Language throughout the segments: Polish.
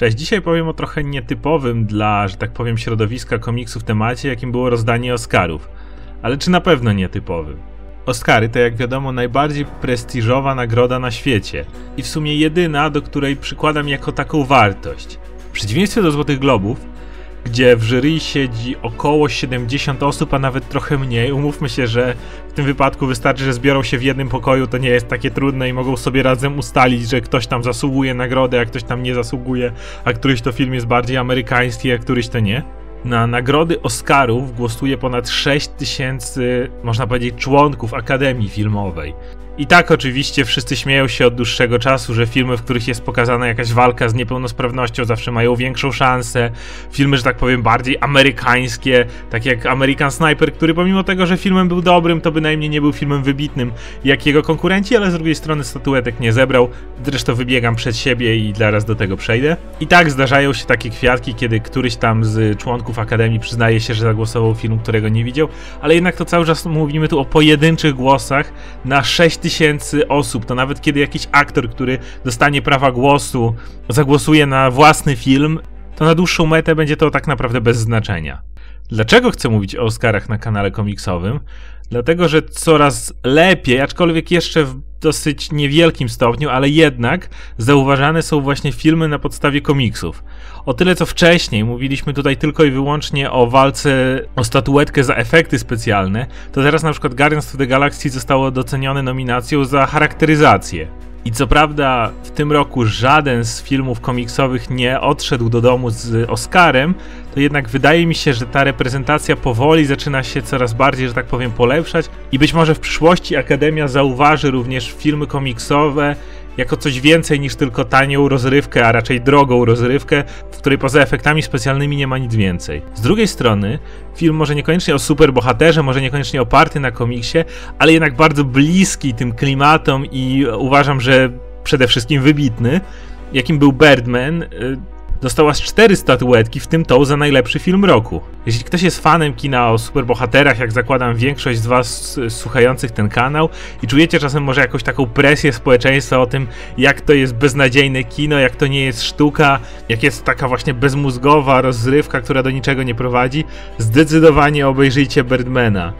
Cześć, dzisiaj powiem o trochę nietypowym dla, że tak powiem, środowiska komiksów temacie, jakim było rozdanie Oscarów. Ale czy na pewno nietypowym? Oscary to jak wiadomo najbardziej prestiżowa nagroda na świecie i w sumie jedyna, do której przykładam jako taką wartość. W przeciwieństwie do Złotych Globów, gdzie w jury siedzi około 70 osób, a nawet trochę mniej. Umówmy się, że w tym wypadku wystarczy, że zbiorą się w jednym pokoju, to nie jest takie trudne i mogą sobie razem ustalić, że ktoś tam zasługuje nagrodę, a ktoś tam nie zasługuje, a któryś to film jest bardziej amerykański, a któryś to nie. Na nagrody Oscarów głosuje ponad 6 tysięcy, można powiedzieć, członków Akademii Filmowej. I tak oczywiście wszyscy śmieją się od dłuższego czasu, że filmy, w których jest pokazana jakaś walka z niepełnosprawnością, zawsze mają większą szansę. Filmy, że tak powiem, bardziej amerykańskie, tak jak American Sniper, który pomimo tego, że filmem był dobrym, to bynajmniej nie był filmem wybitnym jak jego konkurenci, ale z drugiej strony statuetek nie zebrał. Zresztą wybiegam przed siebie i zaraz do tego przejdę. I tak zdarzają się takie kwiatki, kiedy któryś tam z członków Akademii przyznaje się, że zagłosował film, którego nie widział, ale jednak to cały czas mówimy tu o pojedynczych głosach na 6000 tysięcy osób, to nawet kiedy jakiś aktor, który dostanie prawa głosu, zagłosuje na własny film, to na dłuższą metę będzie to tak naprawdę bez znaczenia. Dlaczego chcę mówić o Oscarach na kanale komiksowym? Dlatego, że coraz lepiej, aczkolwiek jeszcze w dosyć niewielkim stopniu, ale jednak zauważane są właśnie filmy na podstawie komiksów. O tyle co wcześniej mówiliśmy tutaj tylko i wyłącznie o walce o statuetkę za efekty specjalne, to teraz na przykład Guardians of the Galaxy zostało docenione nominacją za charakteryzację. I co prawda w tym roku żaden z filmów komiksowych nie odszedł do domu z Oscarem, to jednak wydaje mi się, że ta reprezentacja powoli zaczyna się coraz bardziej, że tak powiem, polepszać i być może w przyszłości Akademia zauważy również filmy komiksowe jako coś więcej niż tylko tanią rozrywkę, a raczej drogą rozrywkę, w której poza efektami specjalnymi nie ma nic więcej. Z drugiej strony, film może niekoniecznie o superbohaterze, może niekoniecznie oparty na komiksie, ale jednak bardzo bliski tym klimatom i uważam, że przede wszystkim wybitny, jakim był Birdman, y, dostała z cztery statuetki, w tym tą za najlepszy film roku. Jeśli ktoś jest fanem kina o superbohaterach, jak zakładam większość z was słuchających ten kanał i czujecie czasem może jakąś taką presję społeczeństwa o tym, jak to jest beznadziejne kino, jak to nie jest sztuka, jak jest taka właśnie bezmózgowa rozrywka, która do niczego nie prowadzi, zdecydowanie obejrzyjcie Birdmana.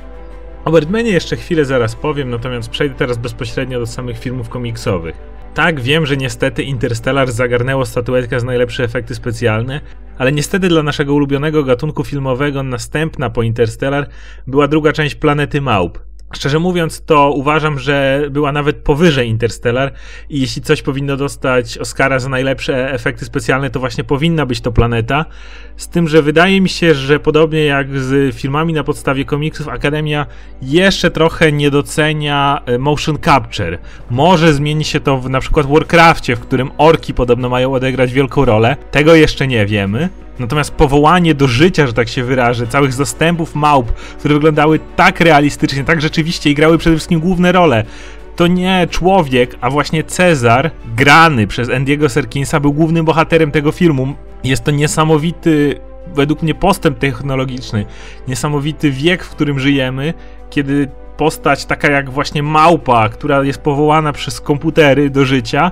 O Birdmanie jeszcze chwilę zaraz powiem, natomiast przejdę teraz bezpośrednio do samych filmów komiksowych. Tak, wiem, że niestety Interstellar zagarnęło statuetkę z najlepsze efekty specjalne, ale niestety dla naszego ulubionego gatunku filmowego następna po Interstellar była druga część Planety Małp. Szczerze mówiąc, to uważam, że była nawet powyżej Interstellar i jeśli coś powinno dostać Oscara za najlepsze efekty specjalne, to właśnie powinna być to Planeta. Z tym, że wydaje mi się, że podobnie jak z filmami na podstawie komiksów, Akademia jeszcze trochę nie docenia e, motion capture. Może zmieni się to w na przykład Warcraftie, w którym orki podobno mają odegrać wielką rolę. Tego jeszcze nie wiemy. Natomiast powołanie do życia, że tak się wyrażę, całych zastępów małp, które wyglądały tak realistycznie, tak rzeczywiście i grały przede wszystkim główne role, to nie człowiek, a właśnie Cezar, grany przez Andiego Serkinsa, był głównym bohaterem tego filmu. Jest to niesamowity, według mnie, postęp technologiczny, niesamowity wiek, w którym żyjemy, kiedy postać taka jak właśnie małpa, która jest powołana przez komputery do życia,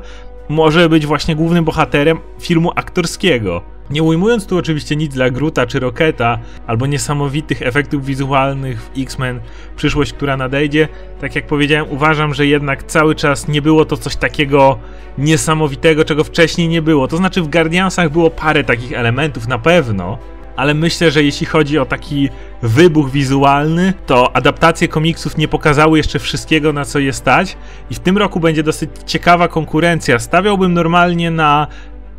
może być właśnie głównym bohaterem filmu aktorskiego. Nie ujmując tu oczywiście nic dla Gruta czy Rocketa, albo niesamowitych efektów wizualnych w X-Men, przyszłość, która nadejdzie, tak jak powiedziałem, uważam, że jednak cały czas nie było to coś takiego niesamowitego, czego wcześniej nie było. To znaczy w Guardiansach było parę takich elementów na pewno, ale myślę, że jeśli chodzi o taki wybuch wizualny, to adaptacje komiksów nie pokazały jeszcze wszystkiego, na co je stać, i w tym roku będzie dosyć ciekawa konkurencja. Stawiałbym normalnie na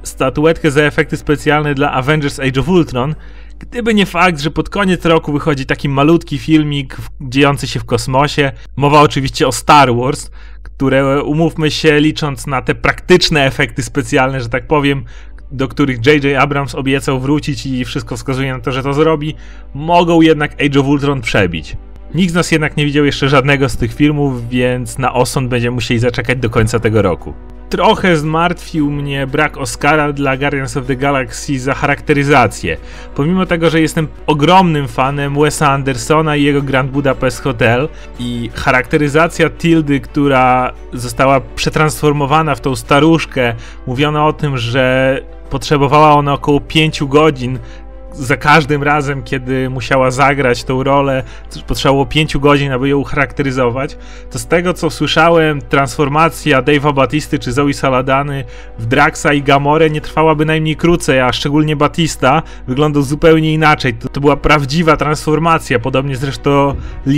statuetkę za efekty specjalne dla Avengers Age of Ultron, gdyby nie fakt, że pod koniec roku wychodzi taki malutki filmik dziejący się w kosmosie. Mowa oczywiście o Star Wars, które umówmy się, licząc na te praktyczne efekty specjalne, że tak powiem, do których J.J. Abrams obiecał wrócić i wszystko wskazuje na to, że to zrobi, mogą jednak Age of Ultron przebić. Nikt z nas jednak nie widział jeszcze żadnego z tych filmów, więc na osąd będziemy musieli zaczekać do końca tego roku. Trochę zmartwił mnie brak Oscara dla Guardians of the Galaxy za charakteryzację. Pomimo tego, że jestem ogromnym fanem Wesa Andersona i jego Grand Budapest Hotel i charakteryzacja Tildy, która została przetransformowana w tą staruszkę, mówiono o tym, że potrzebowała ona około 5 godzin za każdym razem, kiedy musiała zagrać tą rolę, potrzebowało 5 godzin, aby ją ucharakteryzować, to z tego co słyszałem, transformacja Dave'a Batisty czy Zoe Saladany w Draxa i Gamorę nie trwała bynajmniej krócej, a szczególnie Batista wyglądał zupełnie inaczej. To, to była prawdziwa transformacja, podobnie zresztą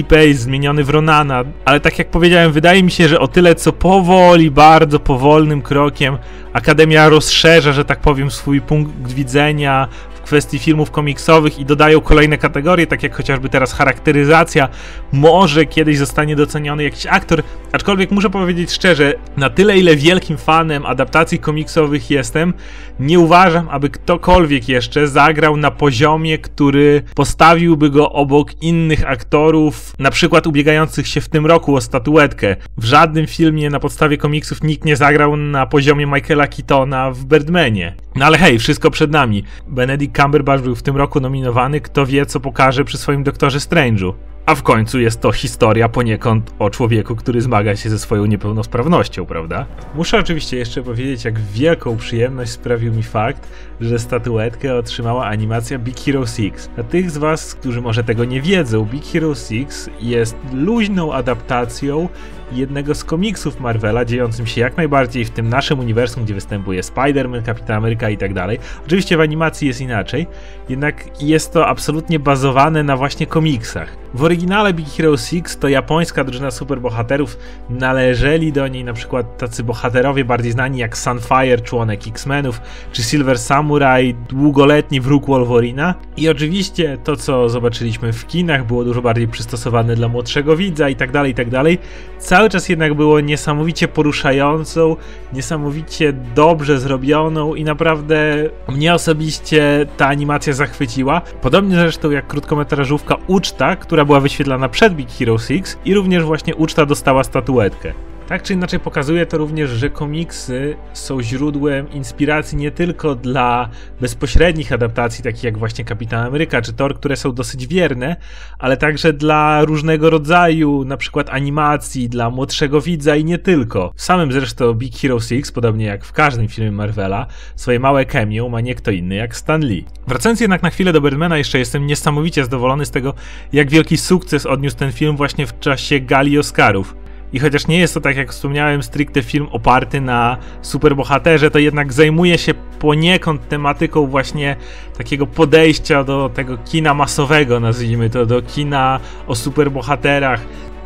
Pace zmieniony w Ronana, ale tak jak powiedziałem, wydaje mi się, że o tyle co powoli, bardzo powolnym krokiem Akademia rozszerza, że tak powiem, swój punkt widzenia, kwestii filmów komiksowych i dodają kolejne kategorie, tak jak chociażby teraz charakteryzacja. Może kiedyś zostanie doceniony jakiś aktor, aczkolwiek muszę powiedzieć szczerze, na tyle ile wielkim fanem adaptacji komiksowych jestem, nie uważam, aby ktokolwiek jeszcze zagrał na poziomie, który postawiłby go obok innych aktorów, na przykład ubiegających się w tym roku o statuetkę. W żadnym filmie na podstawie komiksów nikt nie zagrał na poziomie Michaela Keatona w Birdmanie. No ale hej, wszystko przed nami. Benedict Cumberbatch był w tym roku nominowany, kto wie co pokaże przy swoim Doktorze Strange'u. A w końcu jest to historia poniekąd o człowieku, który zmaga się ze swoją niepełnosprawnością, prawda? Muszę oczywiście jeszcze powiedzieć, jak wielką przyjemność sprawił mi fakt, że statuetkę otrzymała animacja Big Hero 6. Dla tych z Was, którzy może tego nie wiedzą, Big Hero 6 jest luźną adaptacją jednego z komiksów Marvela, dziejącym się jak najbardziej w tym naszym uniwersum, gdzie występuje Spider-Man, Kapitan Ameryka i tak dalej. Oczywiście w animacji jest inaczej, jednak jest to absolutnie bazowane na właśnie komiksach. W oryginale Big Hero 6 to japońska drużyna superbohaterów, należeli do niej na przykład tacy bohaterowie bardziej znani jak Sunfire, członek X-Menów, czy Silver Samurai, długoletni wróg Wolverina. I oczywiście to, co zobaczyliśmy w kinach, było dużo bardziej przystosowane dla młodszego widza i tak dalej, i tak dalej. Cały czas jednak było niesamowicie poruszającą, niesamowicie dobrze zrobioną i naprawdę mnie osobiście ta animacja zachwyciła. Podobnie zresztą jak krótkometrażówka Uczta, która która wyświetlana przed Big Hero 6 i również właśnie uczta dostała statuetkę. Tak czy inaczej pokazuje to również, że komiksy są źródłem inspiracji nie tylko dla bezpośrednich adaptacji, takich jak właśnie Kapitan Ameryka czy Thor, które są dosyć wierne, ale także dla różnego rodzaju, na przykład animacji, dla młodszego widza i nie tylko. W samym zresztą Big Hero 6, podobnie jak w każdym filmie Marvela, swoje małe cameo ma nie kto inny jak Stan Lee. Wracając jednak na chwilę do Birdmana, jeszcze jestem niesamowicie zadowolony z tego, jak wielki sukces odniósł ten film właśnie w czasie gali Oscarów. I chociaż nie jest to, tak jak wspomniałem, stricte film oparty na superbohaterze, to jednak zajmuje się poniekąd tematyką właśnie takiego podejścia do tego kina masowego, nazwijmy to, do kina o superbohaterach.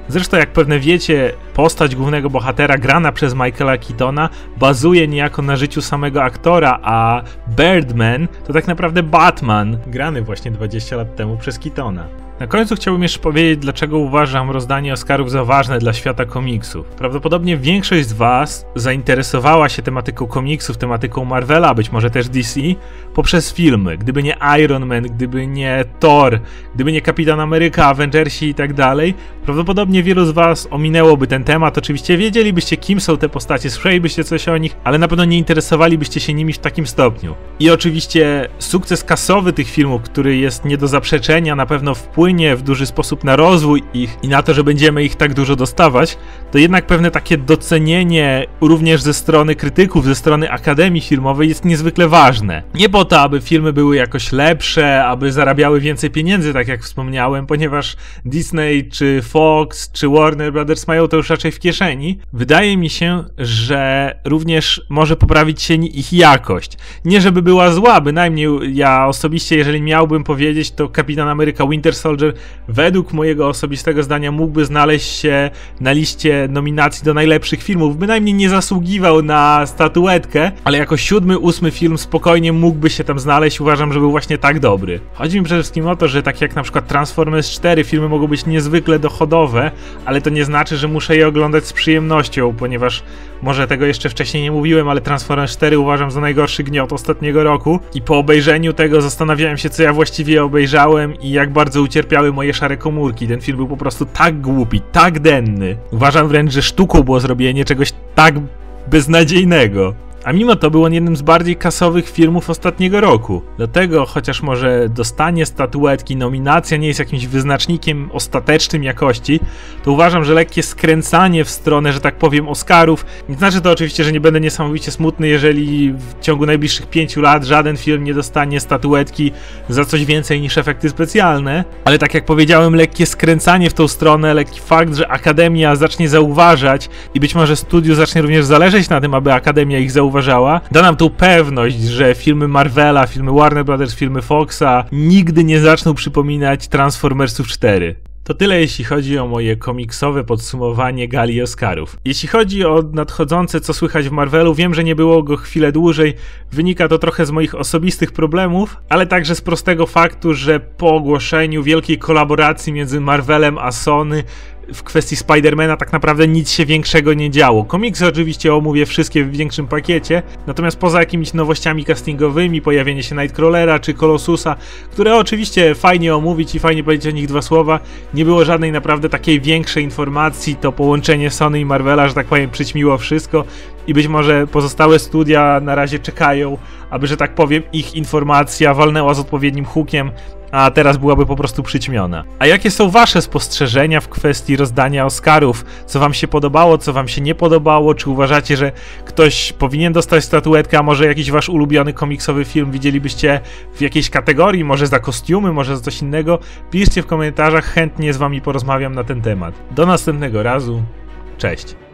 Zresztą, jak pewne wiecie, postać głównego bohatera grana przez Michaela Keatona bazuje niejako na życiu samego aktora, a Birdman to tak naprawdę Batman, grany właśnie 20 lat temu przez Keatona. Na końcu chciałbym jeszcze powiedzieć, dlaczego uważam rozdanie Oscarów za ważne dla świata komiksów. Prawdopodobnie większość z Was zainteresowała się tematyką komiksów, tematyką Marvela, być może też DC, poprzez filmy. Gdyby nie Iron Man, gdyby nie Thor, gdyby nie Kapitan Ameryka, Avengersi i tak dalej, prawdopodobnie wielu z Was ominęłoby ten temat. Oczywiście wiedzielibyście, kim są te postacie, słyszelibyście coś o nich, ale na pewno nie interesowalibyście się nimi w takim stopniu. I oczywiście sukces kasowy tych filmów, który jest nie do zaprzeczenia, na pewno wpływa wpłynie w duży sposób na rozwój ich i na to, że będziemy ich tak dużo dostawać, to jednak pewne takie docenienie również ze strony krytyków, ze strony Akademii Filmowej jest niezwykle ważne. Nie po to, aby filmy były jakoś lepsze, aby zarabiały więcej pieniędzy, tak jak wspomniałem, ponieważ Disney, czy Fox, czy Warner Brothers mają to już raczej w kieszeni. Wydaje mi się, że również może poprawić się ich jakość. Nie żeby była zła, bynajmniej ja osobiście, jeżeli miałbym powiedzieć, to Kapitan Ameryka Winter Soldier Soldier według mojego osobistego zdania mógłby znaleźć się na liście nominacji do najlepszych filmów. Bynajmniej nie zasługiwał na statuetkę, ale jako siódmy, ósmy film spokojnie mógłby się tam znaleźć. Uważam, że był właśnie tak dobry. Chodzi mi przede wszystkim o to, że tak jak na przykład Transformers 4 filmy mogą być niezwykle dochodowe, ale to nie znaczy, że muszę je oglądać z przyjemnością, ponieważ może tego jeszcze wcześniej nie mówiłem, ale Transformers 4 uważam za najgorszy gniot ostatniego roku i po obejrzeniu tego zastanawiałem się, co ja właściwie obejrzałem i jak bardzo ucierpiałem cierpiały moje szare komórki. Ten film był po prostu tak głupi, tak denny. Uważam wręcz, że sztuką było zrobienie czegoś tak beznadziejnego. A mimo to był on jednym z bardziej kasowych filmów ostatniego roku. Dlatego, chociaż może dostanie statuetki, nominacja nie jest jakimś wyznacznikiem ostatecznym jakości, to uważam, że lekkie skręcanie w stronę, że tak powiem, Oscarów, nie znaczy to oczywiście, że nie będę niesamowicie smutny, jeżeli w ciągu najbliższych pięciu lat żaden film nie dostanie statuetki za coś więcej niż efekty specjalne, ale tak jak powiedziałem, lekkie skręcanie w tą stronę, lekki fakt, że Akademia zacznie zauważać i być może studiu zacznie również zależeć na tym, aby Akademia ich da nam tą pewność, że filmy Marvela, filmy Warner Brothers, filmy Foxa nigdy nie zaczną przypominać Transformersów 4. To tyle jeśli chodzi o moje komiksowe podsumowanie gali Oscarów. Jeśli chodzi o nadchodzące co słychać w Marvelu, wiem, że nie było go chwilę dłużej, wynika to trochę z moich osobistych problemów, ale także z prostego faktu, że po ogłoszeniu wielkiej kolaboracji między Marvelem a Sony w kwestii Spidermana tak naprawdę nic się większego nie działo. Komiksy oczywiście omówię wszystkie w większym pakiecie, natomiast poza jakimiś nowościami castingowymi, pojawienie się Nightcrawlera czy Colossusa, które oczywiście fajnie omówić i fajnie powiedzieć o nich dwa słowa, nie było żadnej naprawdę takiej większej informacji, to połączenie Sony i Marvela, że tak powiem, przyćmiło wszystko i być może pozostałe studia na razie czekają, aby, że tak powiem, ich informacja walnęła z odpowiednim hukiem, a teraz byłaby po prostu przyćmiona. A jakie są wasze spostrzeżenia w kwestii rozdania Oscarów? Co wam się podobało, co wam się nie podobało? Czy uważacie, że ktoś powinien dostać statuetkę, a może jakiś wasz ulubiony komiksowy film widzielibyście w jakiejś kategorii, może za kostiumy, może za coś innego? Piszcie w komentarzach, chętnie z wami porozmawiam na ten temat. Do następnego razu. Cześć.